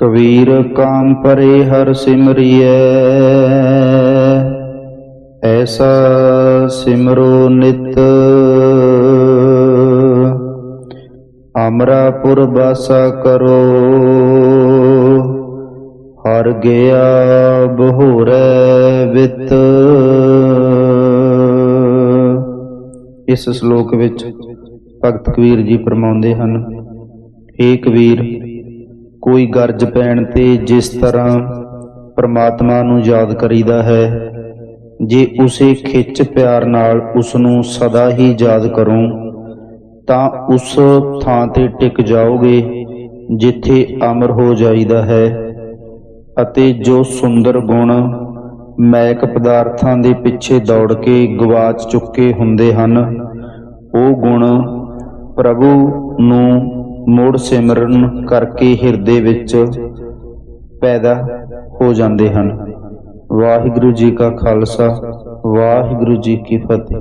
ਕਬੀਰ ਕਾਮ ਪਰੇ ਹਰ ਸਿਮਰਿਐ। ਐਸਾ ਸਿਮਰੋ ਨਿਤ। ਅਮਰਾਪੁਰ ਬਾਸਾ ਕਰੋ। ਹਰ ਗਿਆ ਬਹੋਰੈ ਵਿਤ। ਇਸ ਸ਼ਲੋਕ ਵਿੱਚ ਭਗਤ ਕਬੀਰ ਜੀ ਫਰਮਾਉਂਦੇ ਹਨ ਏ ਕਬੀਰ ਕੋਈ ਗਰਜ ਪੈਣ ਤੇ ਜਿਸ ਤਰ੍ਹਾਂ ਪ੍ਰਮਾਤਮਾ ਨੂੰ ਯਾਦ ਕਰੀਦਾ ਹੈ, ਜੇ ਉਸੇ ਖਿੱਚ ਪਿਆਰ ਨਾਲ ਉਸ ਨੂੰ ਸਦਾ ਹੀ ਯਾਦ ਕਰੋ, ਤਾਂ ਉਸ ਥਾਂ ਤੇ ਟਿਕ ਜਾਓਗੇ ਜਿੱਥੇ ਅਮਰ ਹੋ ਜਾਈਦਾ ਹੈ ਅਤੇ ਜੋ ਸੁੰਦਰ ਗੁਣ ਮੈਕ ਪਦਾਰਥਾਂ ਦੇ ਪਿੱਛੇ ਦੌੜ ਕੇ ਗਵਾਚ ਚੁੱਕੇ ਹੁੰਦੇ ਹਨ, ਉਹ ਗੁਣ ਪ੍ਰਭੂ ਨੂੰ ਮੁੜ ਸਿਮਰਨ ਕਰਕੇ ਹਿਰਦੇ ਵਿੱਚ ਪੈਦਾ ਹੋ ਜਾਂਦੇ ਹਨ। ਵਾਹਿਗੁਰੂ ਜੀ ਕਾ ਖਾਲਸਾ, ਵਾਹਿਗੁਰੂ ਜੀ ਕੀ ਫਤਿਹ।